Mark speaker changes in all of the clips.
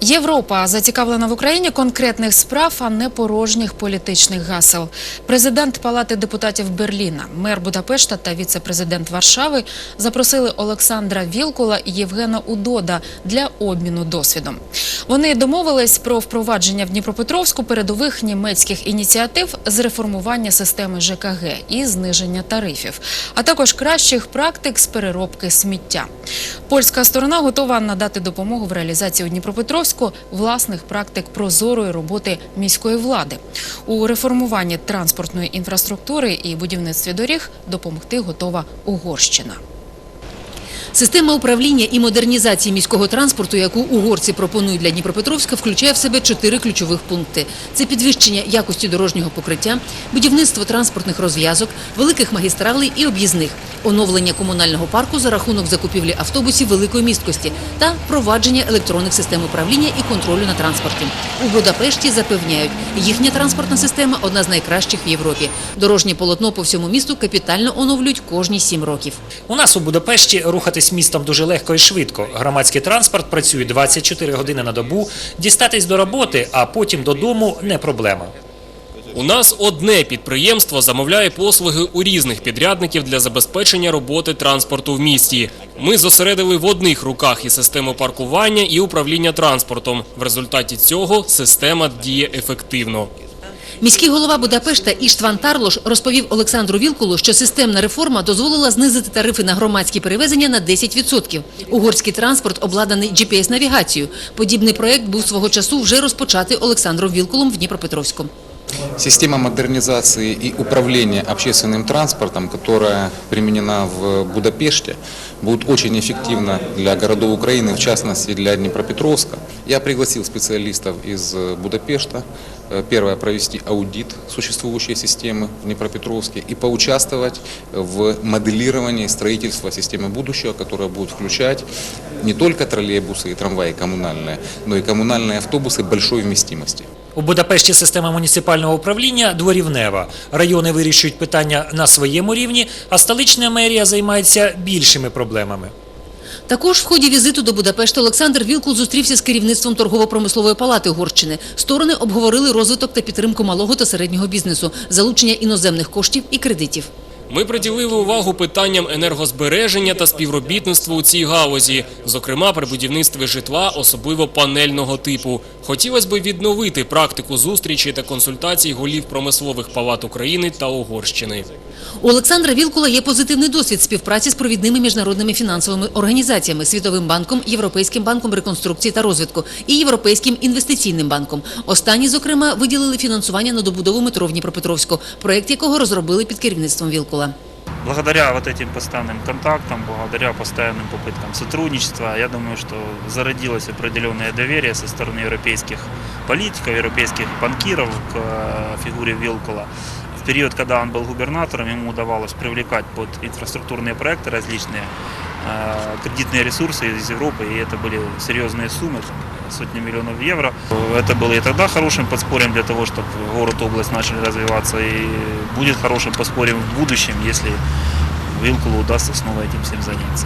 Speaker 1: Європа зацікавлена в Україні конкретних справ, а не порожніх політичних гасел. Президент Палати депутатів Берліна, мер Будапешта та віце-президент Варшави запросили Олександра Вілкула і Євгена Удода для обміну досвідом. Вони домовились про впровадження в Дніпропетровську передових німецьких ініціатив з реформування системи ЖКГ і зниження тарифів, а також кращих практик з переробки сміття. Польська сторона готова надати допомогу в реалізації у Дніпропетровську власних практик прозорої роботи міської влади. У реформуванні транспортної інфраструктури і будівництві доріг допомогти готова Угорщина.
Speaker 2: Система управління і модернізації міського транспорту, яку угорці пропонують для Дніпропетровська, включає в себе чотири ключових пункти: це підвищення якості дорожнього покриття, будівництво транспортних розв'язок, великих магістралей і об'їзних, оновлення комунального парку за рахунок закупівлі автобусів великої місткості та впровадження електронних систем управління і контролю на транспорті. У Будапешті запевняють, їхня транспортна система одна з найкращих в Європі. Дорожнє полотно по всьому місту капітально оновлюють кожні сім років.
Speaker 3: У нас у Будапешті рухатись містом дуже легко і швидко. Громадський транспорт працює 24 години на добу. Дістатись до роботи, а потім додому не проблема.
Speaker 4: У нас одне підприємство замовляє послуги у різних підрядників для забезпечення роботи транспорту в місті. Ми зосередили в одних руках і систему паркування, і управління транспортом. В результаті цього система діє ефективно.
Speaker 2: Міський голова Будапешта Іштван Тарлош розповів Олександру Вілкулу, що системна реформа дозволила знизити тарифи на громадські перевезення на 10%. Угорський транспорт обладнаний GPS-навігацією. Подібний проект був свого часу вже розпочатий Олександром Вілкулом в Дніпропетровську.
Speaker 5: Система модернизации и управления общественным транспортом, которая применена в Будапеште, будет очень эффективна для городов Украины, в частности для Днепропетровска. Я пригласил специалистов из Будапешта, э, первое, провести аудит существующей системы в Днепропетровске и поучаствовать в моделировании строительства системы будущего, которая будет включать не только троллейбусы и трамваи коммунальные, но и коммунальные автобусы большой вместимости.
Speaker 3: У Будапешті система муніципального управління дворівнева. Райони вирішують питання на своєму рівні, а столична мерія займається більшими проблемами.
Speaker 2: Також в ході візиту до Будапешта Олександр Вілкул зустрівся з керівництвом торгово-промислової палати Угорщини. Сторони обговорили розвиток та підтримку малого та середнього бізнесу, залучення іноземних коштів і кредитів.
Speaker 4: Ми приділили увагу питанням енергозбереження та співробітництва у цій галузі, зокрема при будівництві житла, особливо панельного типу. Хотілося б відновити практику зустрічей та консультацій голів промислових палат України та Угорщини.
Speaker 2: У Олександра Вілкула є позитивний досвід співпраці з провідними міжнародними фінансовими організаціями Світовим банком, Європейським банком реконструкції та розвитку і Європейським інвестиційним банком. Останні, зокрема, виділили фінансування на добудову метро в Дніпропетровську, проект якого розробили під керівництвом Вілкула.
Speaker 6: Благодаря вот этим постоянным контактам, благодаря постоянным попыткам сотрудничества, я думаю, что зародилось определенное доверие со стороны европейских политиков, европейских банкиров к э, фигуре Вилкула. В период, когда он был губернатором, ему удавалось привлекать под инфраструктурные проекты различные кредитные ресурсы из Европы, и это были серьезные суммы, там, сотни миллионов евро. Это было и тогда хорошим подспорьем для того, чтобы город, область начали развиваться, и будет хорошим подспорьем в будущем, если Вилкулу удастся снова этим всем заняться.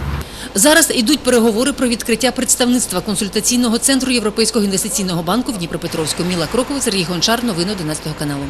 Speaker 2: Зараз йдуть переговори про відкриття представництва консультаційного центру Європейського інвестиційного банку в Дніпропетровську. Міла Крокова, Сергій Гончар. Новини 11 каналу.